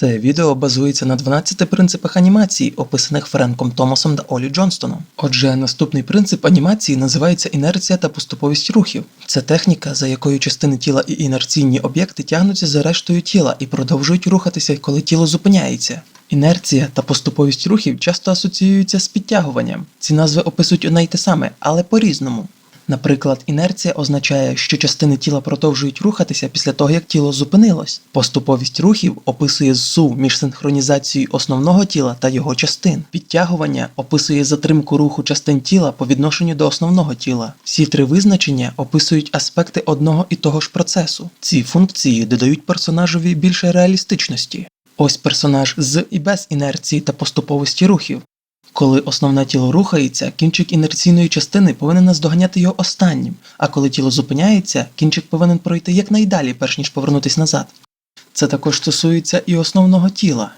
Це відео базується на 12 принципах анімації, описаних Френком Томасом та Олі Джонстоном. Отже, наступний принцип анімації називається інерція та поступовість рухів. Це техніка, за якою частини тіла і інерційні об'єкти тягнуться за рештою тіла і продовжують рухатися, коли тіло зупиняється. Інерція та поступовість рухів часто асоціюються з підтягуванням. Ці назви описують одне й те саме, але по-різному. Наприклад, інерція означає, що частини тіла продовжують рухатися після того, як тіло зупинилось. Поступовість рухів описує зсув між синхронізацією основного тіла та його частин. Підтягування описує затримку руху частин тіла по відношенню до основного тіла. Всі три визначення описують аспекти одного і того ж процесу. Ці функції додають персонажові більше реалістичності. Ось персонаж з і без інерції та поступовості рухів. Коли основне тіло рухається, кінчик інерційної частини повинен наздоганяти його останнім, а коли тіло зупиняється, кінчик повинен пройти якнайдалі, перш ніж повернутися назад. Це також стосується і основного тіла.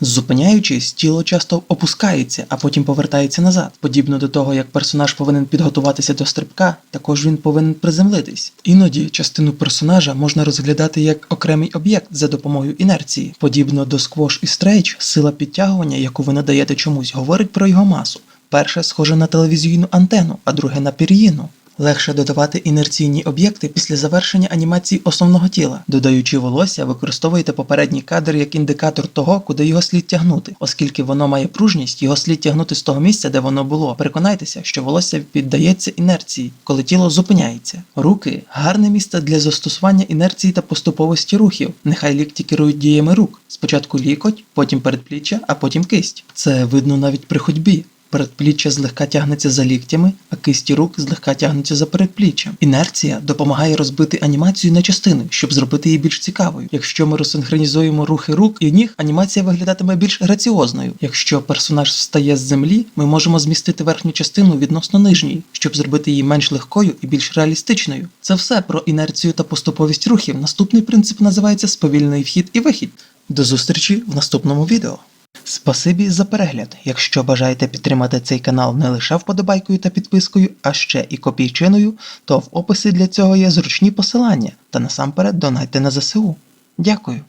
Зупиняючись, тіло часто опускається, а потім повертається назад. Подібно до того, як персонаж повинен підготуватися до стрибка, також він повинен приземлитись. Іноді частину персонажа можна розглядати як окремий об'єкт за допомогою інерції. Подібно до сквош і стрейч, сила підтягування, яку ви надаєте чомусь, говорить про його масу. Перше схоже на телевізійну антенну, а друге на пір'їну. Легше додавати інерційні об'єкти після завершення анімації основного тіла. Додаючи волосся, використовуєте попередній кадр як індикатор того, куди його слід тягнути. Оскільки воно має пружність, його слід тягнути з того місця, де воно було. Переконайтеся, що волосся піддається інерції, коли тіло зупиняється. Руки гарне місце для застосування інерції та поступовості рухів. Нехай лікті керують діями рук. Спочатку лікоть, потім передпліччя, а потім кисть. Це видно навіть при ходьбі. Передпліччя злегка тягнеться за ліктями, а кисті рук злегка тягнуться за передпліччям. Інерція допомагає розбити анімацію на частини, щоб зробити її більш цікавою. Якщо ми розсинхронізуємо рухи рук і ніг, анімація виглядатиме більш граціозною. Якщо персонаж встає з землі, ми можемо змістити верхню частину відносно нижньої, щоб зробити її менш легкою і більш реалістичною. Це все про інерцію та поступовість рухів. Наступний принцип називається сповільний вхід і вихід. До зустрічі в наступному відео. Спасибі за перегляд. Якщо бажаєте підтримати цей канал не лише вподобайкою та підпискою, а ще і копійчиною, то в описі для цього є зручні посилання та насамперед донайте на ЗСУ. Дякую.